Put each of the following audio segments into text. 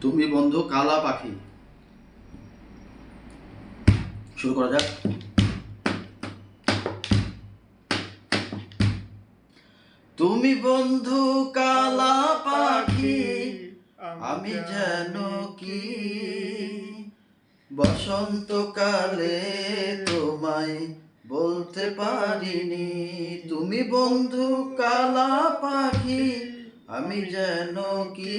তুমি বন্ধু কালা পাখি। শুরু করা যাক। তুমি বন্ধু কালা পাখি, আমি যেন কি? বসন্তকালে তোমায় বলতে পারিনি। তুমি বন্ধু কালা পাখি, আমি যেন কি?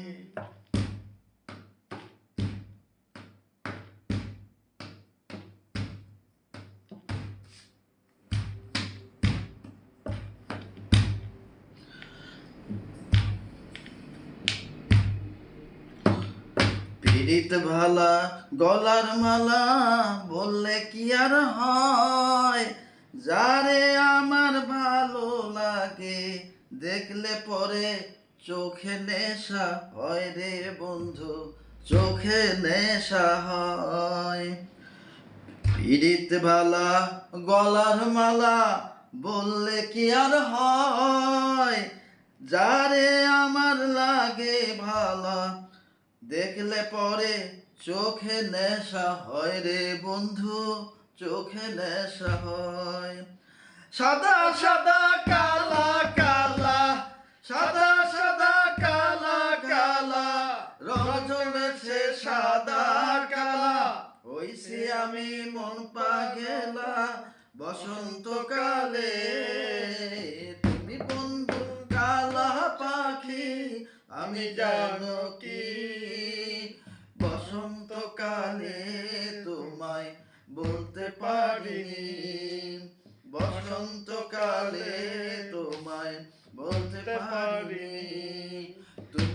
পীড়িত ভালা, গলার মালা বললে কি আর হয়? যারে আমার ভালো লাগে, দেখলে পরে চোখে নেশা হয় রে বন্ধু, চোখে নেশা হয়। পীড়িত ভালা, গলার মালা বললে কি আর হয়? যারে আমার লাগে ভালা দেখলে পরে চোখে নেশা হয় রে বন্ধু, চোখে নেশা হয়। সাদা সাদা, কালা কালা, সাদা সাদা, কালা কালা রং জমেছে সাদা, কালা, হইছি আমি মন পাগেলা বসন্তকালে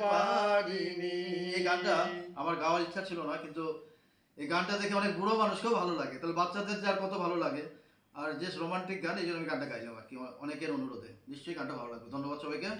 পারিনি এই গানটা আমার গাওয়ার ইচ্ছা ছিল না, কিন্তু এই গানটা দেখে অনেক বুড়ো মানুষকেও ভালো লাগে। তাহলে বাচ্চাদের যার কত ভালো লাগে, আর যে রোমান্টিক গান, এই জন্য আমি গানটা গাইলাম আর কি, অনেকের অনুরোধে। নিশ্চয়ই গানটা ভালো লাগবে। ধন্যবাদ সবাইকে।